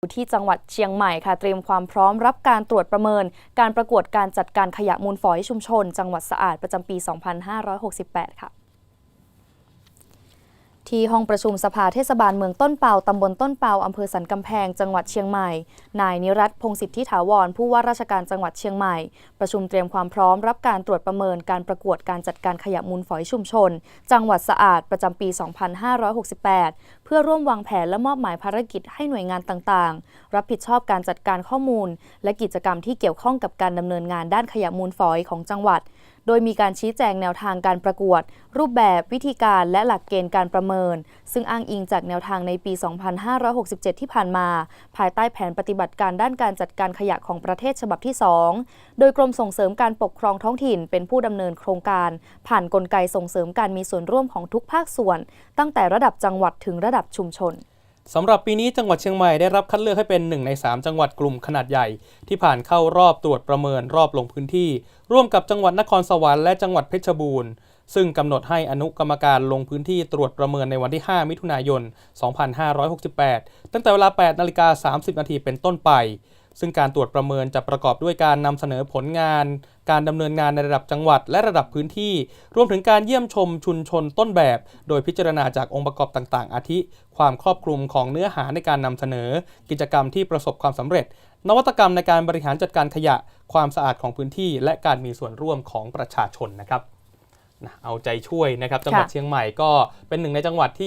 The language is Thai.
อยู่ที่จังหวัดเชียงใหม่ค่ะเตรียมความพร้อมรับการตรวจประเมิน การประกวดการจัดการขยะมูลฝอยชุมชน จังหวัดสะอาดประจำปี 2568 ค่ะที่ห้องประชุมสภาเทศบาลเมืองต้นเปา ตำบลต้นเปา อำเภอสันกำแพง จังหวัดเชียงใหม่ นายนิรัตพงศิทธิถาวร ผู้ว่าราชการจังหวัดเชียงใหม่ ประชุมเตรียมความพร้อมรับการตรวจประเมินการประกวดการจัดการขยะมูลฝอยชุมชน จังหวัดสะอาดประจำปี 2568 พื่อร่วมวางแผนและมอบหมายภารกิจให้หน่วยงานต่างๆ รับผิดชอบการจัดการข้อมูล และกิจกรรมที่เกี่ยวข้องกับการดำเนินงานด้านขยะมูลฝอยของจังหวัด โดยมีการชี้แจงแนวทางการประกวด รูปแบบวิธีการและหลักเกณฑ์การประเมิน ซึ่งอ้างอิงจากแนวทางในปี 2567 ที่ผ่านมา ภายใต้แผนปฏิบัติการด้านการจัดการขยะของประเทศฉบับที่ 2 โดยกรมส่งเสริมการปกครองท้องถิ่น เป็นผู้ดำเนินโครงการ ผ่านนกลไกส่งเสริมการมีส่วนร่วมของทุกภาคส่วน ตั้งแต่ระดับจังหวัดถึงระดับชุมชนสำหรับปีนี้จังหวัดเชียงใหม่ได้รับคัดเลือกให้เป็นหนึ่งใน 3 จังหวัดกลุ่มขนาดใหญ่ ที่ผ่านเข้ารอบตรวจประเมินรอบลงพื้นที่ ร่วมกับจังหวัดนครสวรรค์และจังหวัดเพชรบูรณ์ ซึ่งกำหนดให้อนุกรรมการลงพื้นที่ตรวจประเมินในวันที่ 5 มิถุนายน 2568 ตั้งแต่เวลา 8 นาฬิกา 30 นาทีเป็นต้นไป ซึ่งการตรวจประเมินจะประกอบด้วยการนำเสนอผลงาน การดำเนินงานในระดับจังหวัด และระดับพื้นที่ รวมถึงการเยี่ยมชมชุมชนต้นแบบ โดยพิจารณาจากองค์ประกอบต่างๆ อาทิ ความครอบคลุมของเนื้อหาในการนำเสนอ กิจกรรมที่ประสบความสำเร็จ นวัตกรรมในการบริหารจัดการขยะ ความสะอาดของพื้นที่ และการมีส่วนร่วมของประชาชนนะครับเอาใจช่วยนะครับจังหวัดเชียงใหม่ก็เป็นหนึ่งในจังหวัดที่